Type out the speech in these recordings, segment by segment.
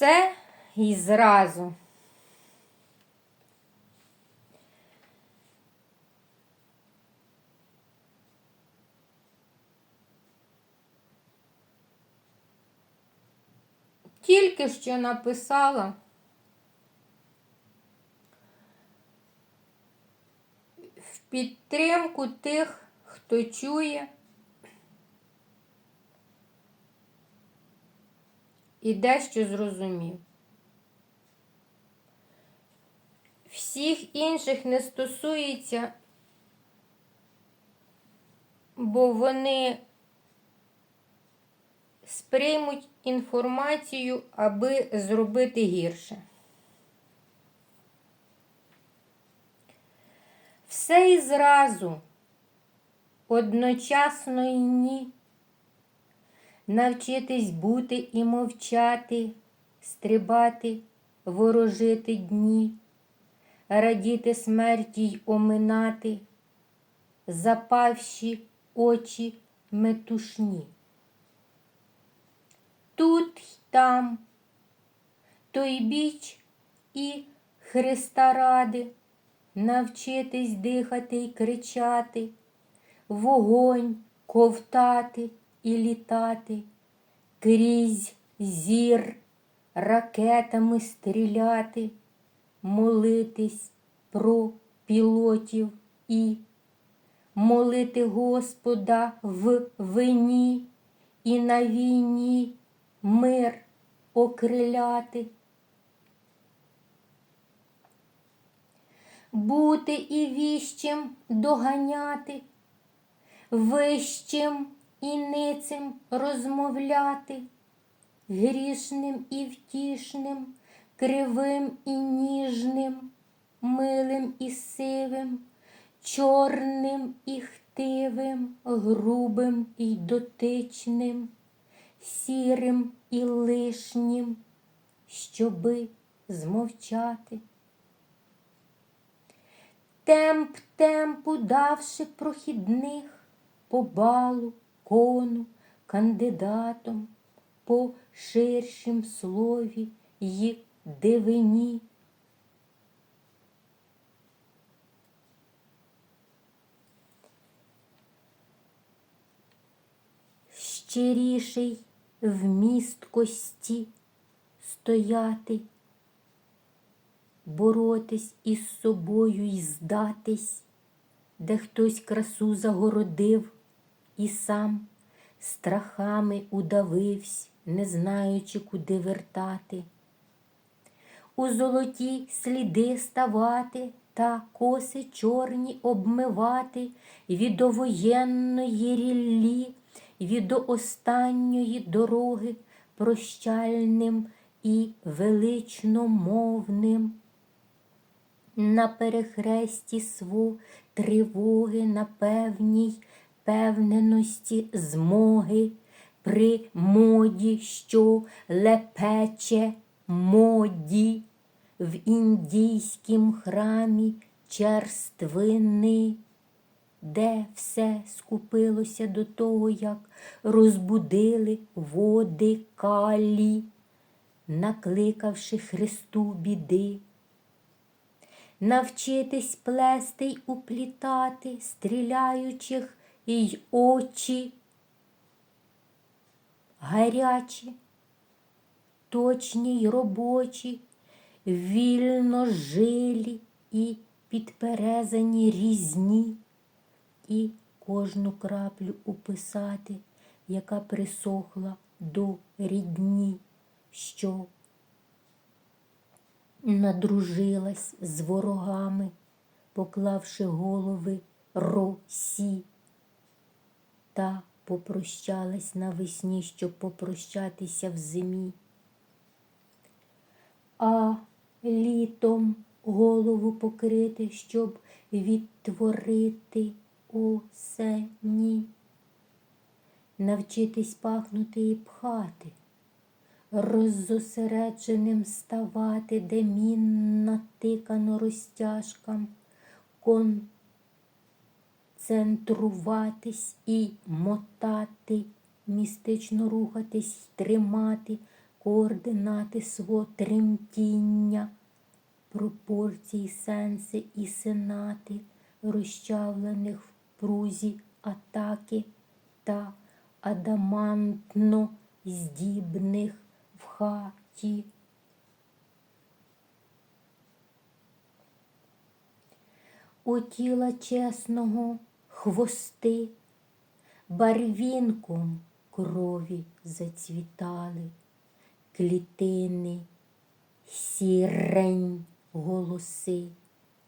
все і зразу. Тільки що написала в підтримку тих, хто чує і дещо зрозумів. Всіх інших не стосується, бо вони сприймуть інформацію, аби зробити гірше. Все і зразу, одночасно і ні. Навчитись бути і мовчати, стрибати, ворожити дні, радіти смерті й оминати, запавші очі метушні. Тут й там, той біч і Христа ради, навчитись дихати й кричати, вогонь ковтати і літати, крізь зір ракетами стріляти, молитись про пілотів і молити Господа в вині і на війні мир окриляти. Бути і віщим доганяти, вищим і ницим розмовляти, грішним і втішним, кривим і ніжним, милим і сивим, чорним і хтивим, грубим і дотичним, сірим і лишнім, щоби змовчати. Темп темпу давши прохідних по балу, кону, кандидатом, по ширшім слові й дивині. Щиріший в місткості стояти, боротись із собою й здатись, де хтось красу загородив і сам страхами удавився, не знаючи, куди вертати. У золоті сліди ставати та коси чорні обмивати від довоєнної ріллі, від до останньої дороги прощальним і величномовним. На перехресті сво тривоги на певній впевненості змоги при моді, що лепече моді в індійськім храмі черствини, де все скупилося до того, як розбудили води калі, накликавши Христу біди. Навчитись плести й уплітати, стріляючих й очі гарячі, точні й робочі, вільно жилі і підперезані різні, і кожну краплю уписати, яка присохла до рідні, що надружилась з ворогами, поклавши голови росі та попрощалась навесні, щоб попрощатися в зимі. А літом голову покрити, щоб відтворити осені, навчитись пахнути і пхати, роззосередженим ставати, де мін натикано розтяжкам, кон центруватись і мотати, містично рухатись, тримати координати свого тремтіння, пропорції, сенси і сенати, розчавлених в прузі атаки та адамантно здібних в хаті. У тіла чесного хвости. Барвінком крові зацвітали, клітини, сірень голоси,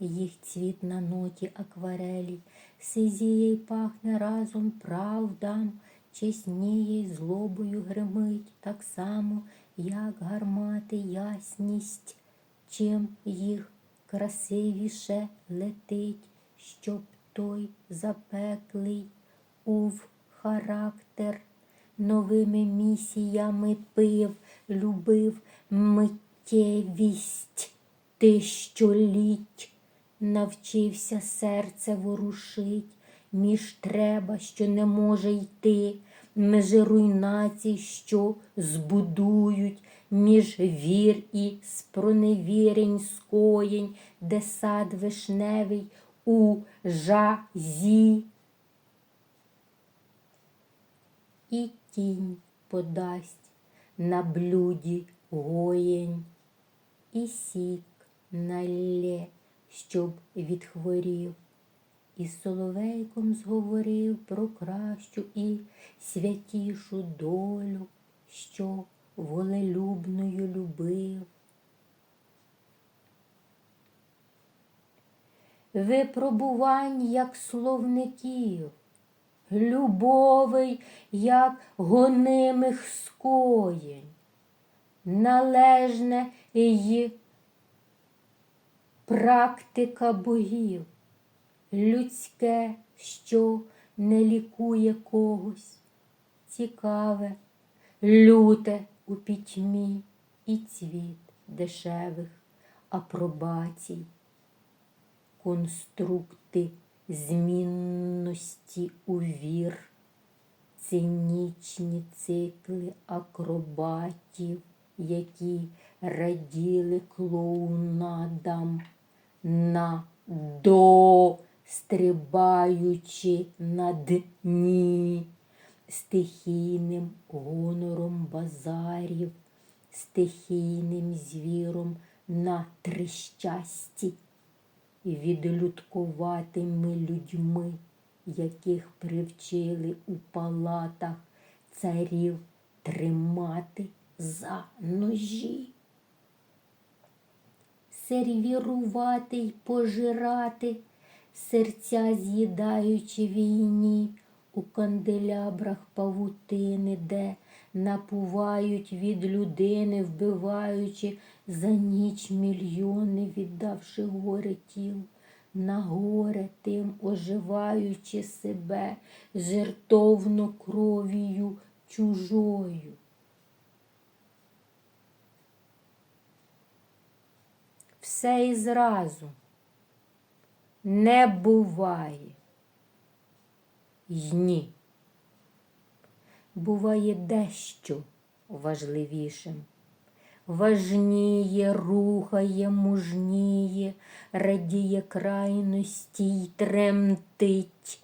їх цвіт на ноті акварелі, сизіє пахне разом правдам, чесніє й злобою гримить, так само, як гармати ясність, чим їх красивіше летить, щоб той запеклий ув характер. Новими місіями пив, любив миттєвість. Тисячоліть, навчився серце ворушить, між треба, що не може йти, межи руйнацій, що збудують, між вір і спроневірень скоєнь, де сад вишневий у жазі. І тінь подасть на блюді гоєнь, і сік налє, щоб відхворів, і соловейком зговорив про кращу і святішу долю, що волелюбною любив. Випробувань, як словників, любовей, як гонимих скоєнь, належне й практика богів, людське, що не лікує когось, цікаве, люте у пітьмі і цвіт дешевих апробацій, конструкти змінності у вір, цинічні цикли акробатів, які раділи клоунадам на до, стрибаючи на дні, стихійним гонором базарів, стихійним звіром на трещасті відлюдкуватими людьми, яких привчили у палатах царів тримати за ножі, сервірувати й пожирати, серця з'їдаючи війні у канделябрах павутини, де напувають від людини, вбиваючи за ніч мільйони, віддавши горе тіл, на горе тим оживаючи себе жертовно кров'ю чужою. Все і зразу не буває. й ні. Буває дещо важливішим. Важніє, рухає, мужніє, радіє крайності й тремтить,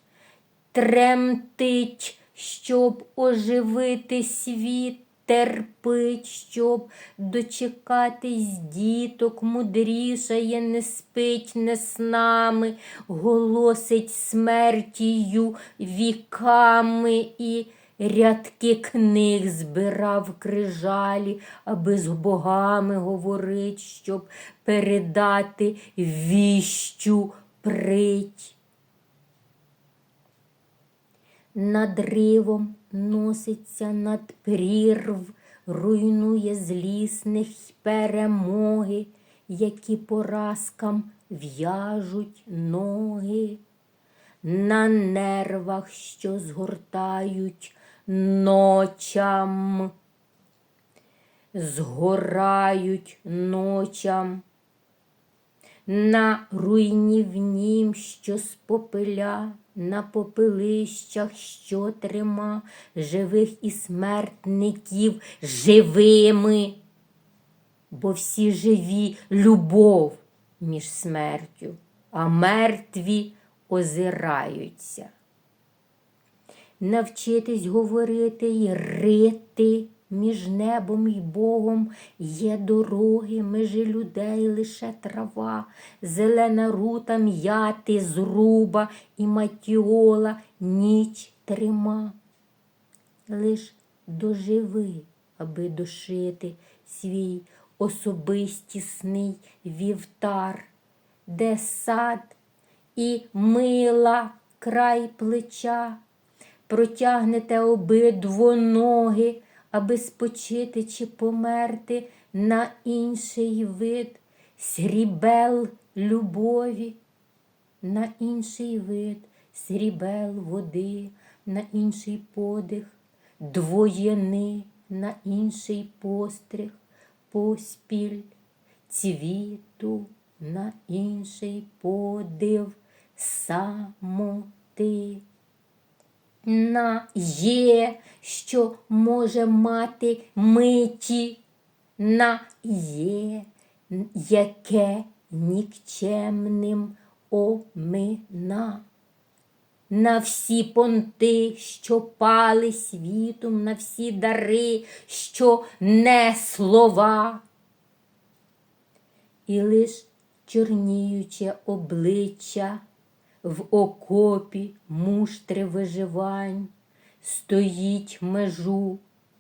тремтить, щоб оживити світ, терпить, щоб дочекатись діток, мудрішає, не спить, не снами, голосить смертію віками і. Рядки книг збирав крижалі, аби з богами говорить, щоб передати віщу прить. Над ривом носиться над прірв, руйнує злісних перемоги, які поразкам в'яжуть ноги. На нервах, що згортають ночам, згорають ночам, на руйнівнім, що з попеля, на попелищах, що трима живих і смертників живими, бо всі живі любов між смертю, а мертві озираються. Навчитись говорити й рити між небом і Богом. Є дороги, межі людей лише трава, зелена рута м'яти, зруба і матіола. Ніч трима. Лиш доживи, аби дошити свій особистісний вівтар, де сад і мила край плеча, протягнете обидво ноги, аби спочити чи померти на інший вид срібел любові, на інший вид срібел води, на інший подих, двоєни, на інший постриг, поспіль цвіту, на інший подив самоти. На є, що може мати миті, на є, яке нікчемним омина. На всі понти, що пали світом, на всі дари, що не слова. І лиш чорніюче обличчя в окопі муштри виживань, стоїть межу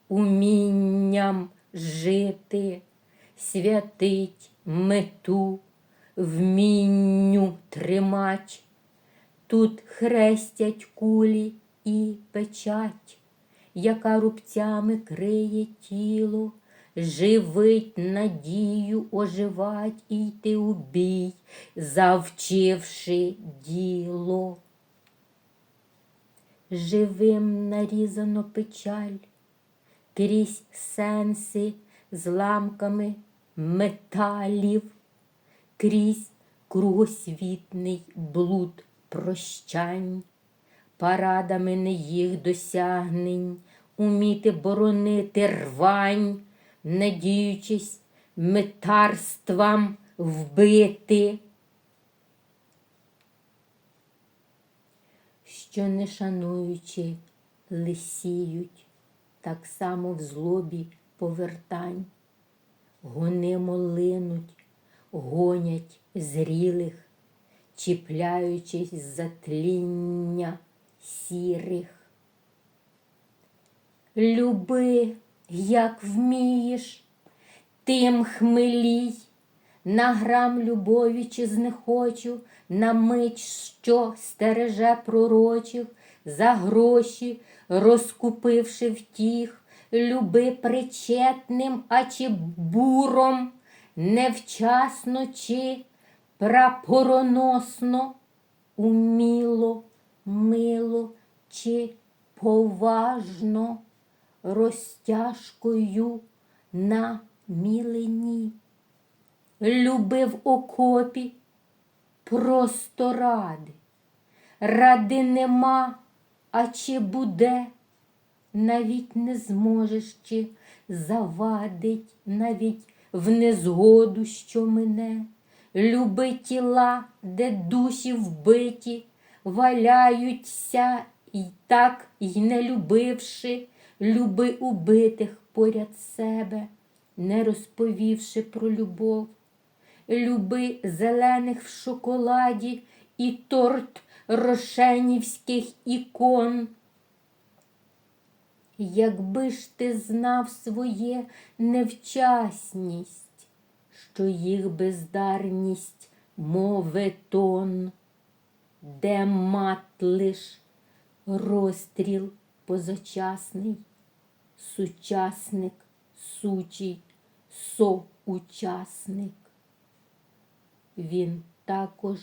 умінням жити, святить мету, вмінню тримать. Тут хрестять кулі і печать, яка рубцями криє тіло, живить надію оживать і йти у бій, завчивши діло. Живим нарізано печаль, крізь сенси зламками металів, крізь кругосвітний блуд прощань, парадами не їх досягнень, уміти боронити рвань, надіючись метарствам вбити. Що не шануючи, лисіють, так само в злобі повертань, гонимо линуть, гонять зрілих, чіпляючись за тління сірих. Люби, як вмієш, тим хмелій, на грам любові чи знехочу, на мить, що стереже пророчих, за гроші, розкупивши втіх, люби причетним, а чи буром, невчасно чи прапороносно, уміло, мило чи поважно, розтяжкою на мілені. Любив окопі просто ради, ради нема, а чи буде, навіть не зможеш, чи завадить навіть в незгоду, що мине. Люби тіла, де душі вбиті, валяються і так й не любивши, люби убитих поряд себе, не розповівши про любов. Люби зелених в шоколаді і торт рошенівських ікон. Якби ж ти знав своє невчасність, що їх бездарність моветон, де мат лиш розстріл позачасний, сучасник, сучий, соучасник. Він також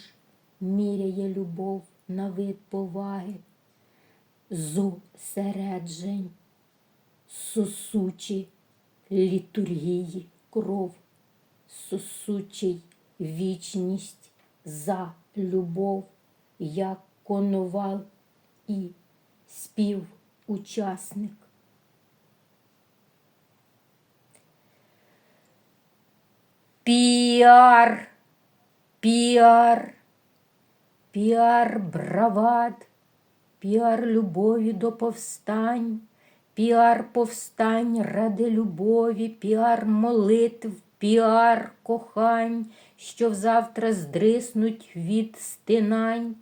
міряє любов на вид поваги, зосереджень, сосучі літургії кров, сосучий вічність за любов, як конувал і співучасник. Піар, піар, піар бравад, піар любові до повстань, піар повстань ради любові, піар молитв, піар кохань, що взавтра здриснуть від стинань,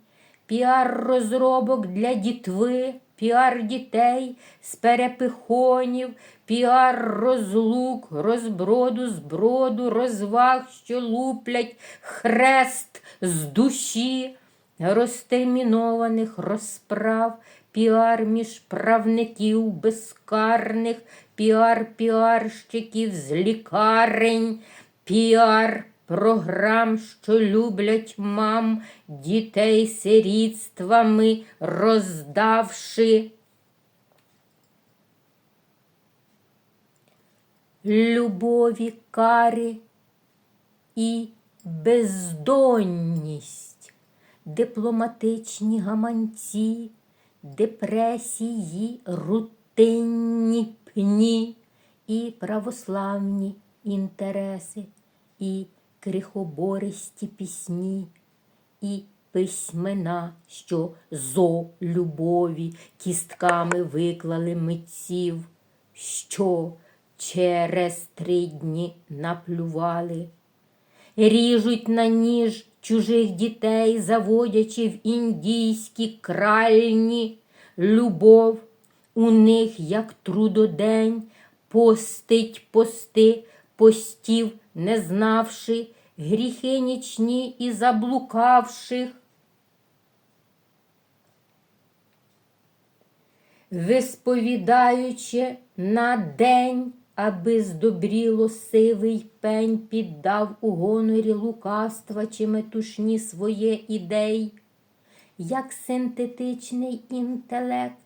піар розробок для дітви, піар дітей з перепихонів, піар розлук, розброду, зброду, розваг, що луплять хрест з душі, розтермінованих розправ, піар між правників безкарних, піар піарщиків з лікарень, піар програм, що люблять мам, дітей сирітствами роздавши. Любові кари і бездонність, дипломатичні гаманці, депресії, рутинні пні і православні інтереси, і крихобористі пісні, і письмена, що зо любові кістками виклали митців, що через три дні наплювали ріжуть на ніж чужих дітей, заводячи в індійські кральні любов. У них, як трудодень, постить пости, постів, не знавши, гріхи нічні і заблукавших. Висповідаючи на день, аби здобріло сивий пень, піддав у гонорі лукавства чи метушні своє ідей, як синтетичний інтелект,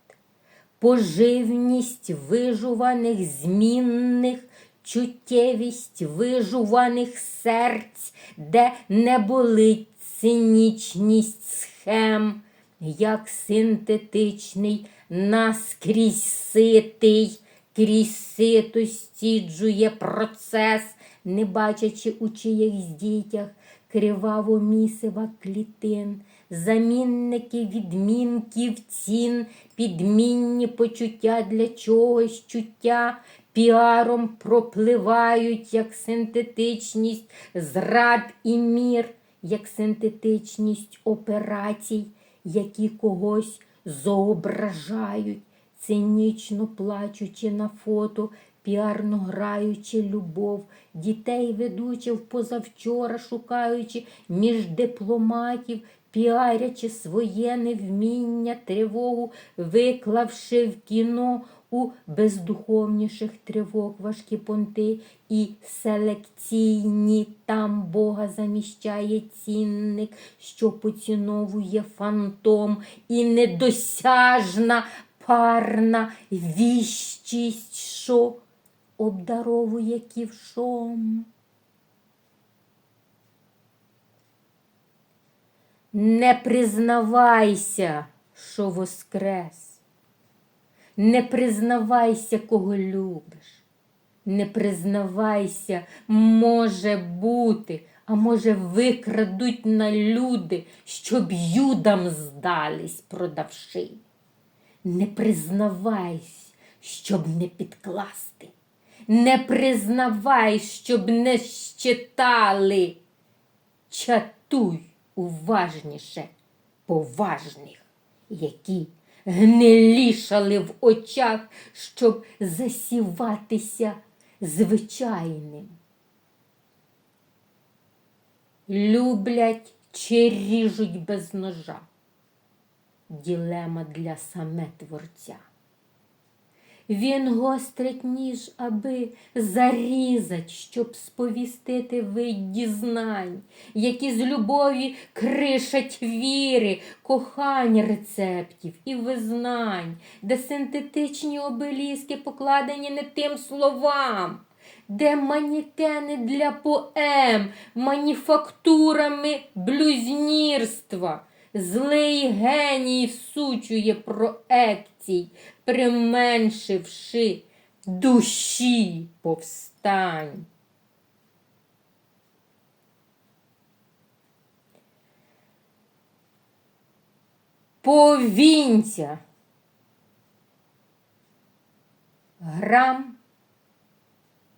поживність вижуваних змінних, чуттєвість вижуваних серць, де не болить цинічність схем, як синтетичний наскрізь ситий, крізь сито стіджує процес, не бачачи у чиїхсь дітях криваво місива клітин, замінники відмінків цін, підмінні почуття для чогось чуття. Піаром пропливають як синтетичність зрад і мір, як синтетичність операцій, які когось зображають, цинічно плачучи на фото, піарно граючи любов, дітей ведучи в позавчора, шукаючи між дипломатів, піарячи своє невміння, тривогу, виклавши в кіно у бездуховніших тривог важкі понти і селекційні там Бога заміщає цінник, що поціновує фантом і недосяжна парна віщість, що обдаровує ківшом. Не признавайся, що воскрес. Не признавайся, кого любиш. Не признавайся, може бути, а може, викрадуть на люди, щоб юдам здались, продавши. Не признавайся, щоб не підкласти. Не признавай, щоб не щитали. Чатуй уважніше поважних, які гнилішали в очах, щоб засіватися звичайним. Люблять чи ріжуть без ножа. Ділема для саме творця. Він гострить ніж, аби зарізать, щоб сповістити видді знань, які з любові кришать віри, кохань рецептів і визнань, де синтетичні обеліски покладені не тим словам, де манікени для поем, маніфактурами блюзнірства. Злий геній всучує проекцій, применшивши душі повстань. Повінця. Грам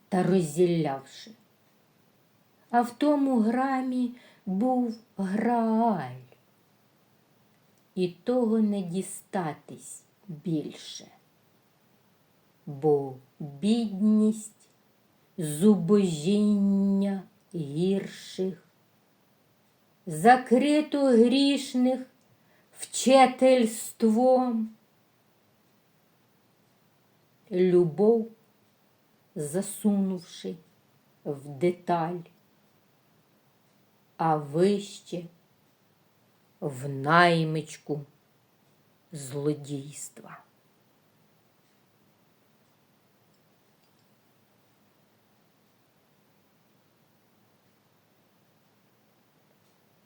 та розділявши. А в тому грамі був грааль. І того не дістатись більше, бо бідність, зубожіння гірших, закрито грішних вчительством, любов, засунувши в деталь, а вище в наймичку злодійства.